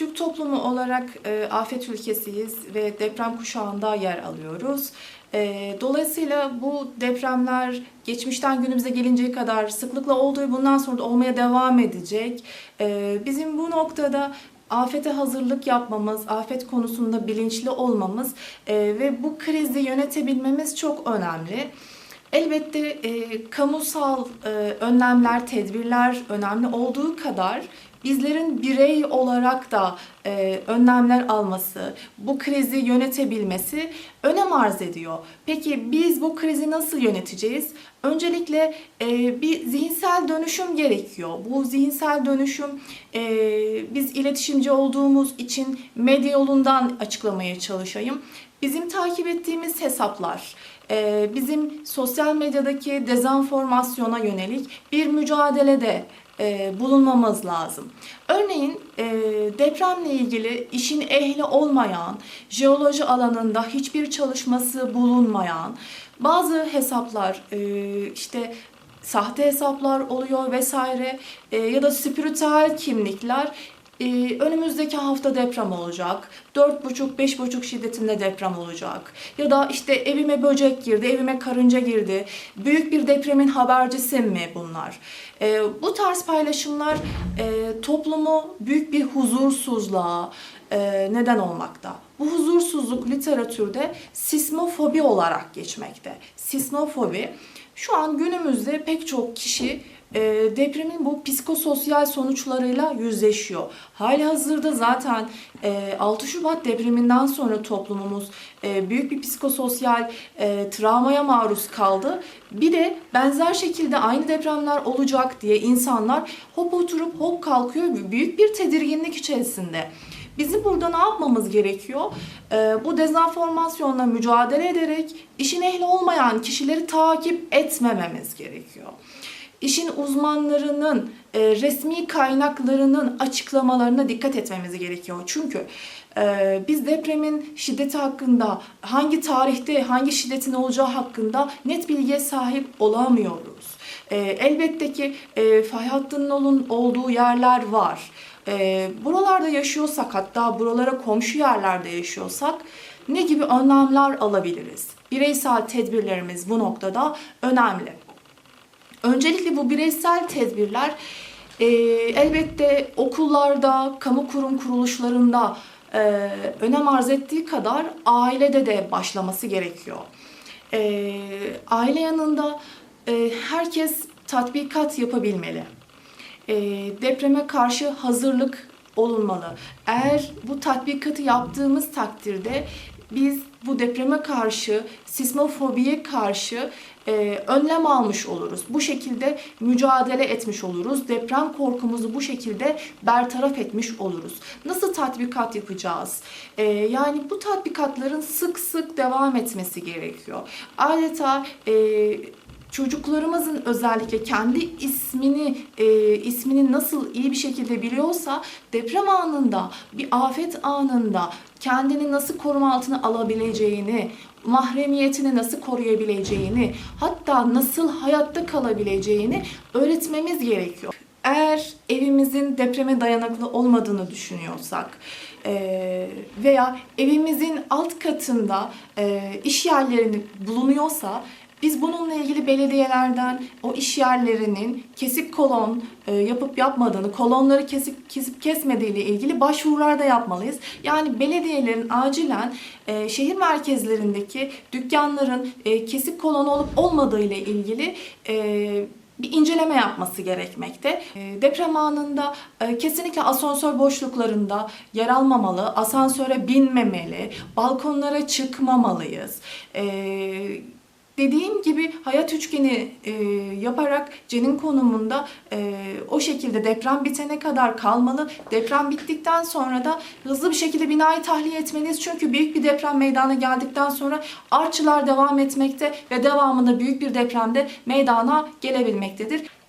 Türk toplumu olarak e, afet ülkesiyiz ve deprem kuşağında yer alıyoruz. E, dolayısıyla bu depremler geçmişten günümüze gelinceye kadar sıklıkla olduğu bundan sonra da olmaya devam edecek. E, bizim bu noktada afete hazırlık yapmamız, afet konusunda bilinçli olmamız e, ve bu krizi yönetebilmemiz çok önemli. Elbette e, kamusal e, önlemler, tedbirler önemli olduğu kadar bizlerin birey olarak da e, önlemler alması, bu krizi yönetebilmesi önem arz ediyor. Peki biz bu krizi nasıl yöneteceğiz? Öncelikle e, bir zihinsel dönüşüm gerekiyor. Bu zihinsel dönüşüm e, biz iletişimci olduğumuz için medya yolundan açıklamaya çalışayım. Bizim takip ettiğimiz hesaplar, bizim sosyal medyadaki dezenformasyona yönelik bir mücadelede e, bulunmamız lazım. Örneğin e, depremle ilgili işin ehli olmayan, jeoloji alanında hiçbir çalışması bulunmayan bazı hesaplar e, işte sahte hesaplar oluyor vesaire ya da spiritüel kimlikler ee, önümüzdeki hafta deprem olacak. 4,5-5,5 şiddetinde deprem olacak. Ya da işte evime böcek girdi, evime karınca girdi. Büyük bir depremin habercisi mi bunlar? Ee, bu tarz paylaşımlar e, toplumu büyük bir huzursuzluğa e, neden olmakta. Bu huzursuzluk literatürde sismofobi olarak geçmekte. Sismofobi şu an günümüzde pek çok kişi e, depremin bu psikososyal sonuçlarıyla yüzleşiyor. Hali hazırda zaten e, 6 Şubat depreminden sonra toplumumuz e, büyük bir psikososyal e, travmaya maruz kaldı. Bir de benzer şekilde aynı depremler olacak diye insanlar hop oturup hop kalkıyor büyük bir tedirginlik içerisinde. Bizim burada ne yapmamız gerekiyor? Ee, bu dezenformasyonla mücadele ederek işin ehli olmayan kişileri takip etmememiz gerekiyor. İşin uzmanlarının, e, resmi kaynaklarının açıklamalarına dikkat etmemiz gerekiyor. Çünkü e, biz depremin şiddeti hakkında, hangi tarihte, hangi şiddetin olacağı hakkında net bilgiye sahip olamıyoruz. E, elbette ki e, fay hattının olduğu yerler var. E, buralarda yaşıyorsak hatta buralara komşu yerlerde yaşıyorsak ne gibi önlemler alabiliriz? Bireysel tedbirlerimiz bu noktada önemli. Öncelikle bu bireysel tedbirler e, elbette okullarda, kamu kurum kuruluşlarında e, önem arz ettiği kadar ailede de başlaması gerekiyor. E, aile yanında e, herkes tatbikat yapabilmeli. E, depreme karşı hazırlık olunmalı. Eğer bu tatbikatı yaptığımız takdirde biz bu depreme karşı, sismofobiye karşı e, önlem almış oluruz. Bu şekilde mücadele etmiş oluruz. Deprem korkumuzu bu şekilde bertaraf etmiş oluruz. Nasıl tatbikat yapacağız? E, yani bu tatbikatların sık sık devam etmesi gerekiyor. Adeta e, çocuklarımızın özellikle kendi ismini e, ismini nasıl iyi bir şekilde biliyorsa deprem anında bir afet anında kendini nasıl koruma altına alabileceğini mahremiyetini nasıl koruyabileceğini hatta nasıl hayatta kalabileceğini öğretmemiz gerekiyor. Eğer evimizin depreme dayanıklı olmadığını düşünüyorsak e, veya evimizin alt katında e, iş yerlerinin bulunuyorsa biz bununla ilgili belediyelerden o iş yerlerinin kesik kolon e, yapıp yapmadığını, kolonları kesip kesip kesmediği ile ilgili başvurular da yapmalıyız. Yani belediyelerin acilen e, şehir merkezlerindeki dükkanların e, kesik kolon olup olmadığı ile ilgili e, bir inceleme yapması gerekmekte. E, deprem anında e, kesinlikle asansör boşluklarında yer almamalı, asansöre binmemeli, balkonlara çıkmamalıyız. Dediğim gibi hayat üçgeni e, yaparak cenin konumunda e, o şekilde deprem bitene kadar kalmalı. Deprem bittikten sonra da hızlı bir şekilde binayı tahliye etmeliyiz. Çünkü büyük bir deprem meydana geldikten sonra artçılar devam etmekte ve devamında büyük bir depremde meydana gelebilmektedir.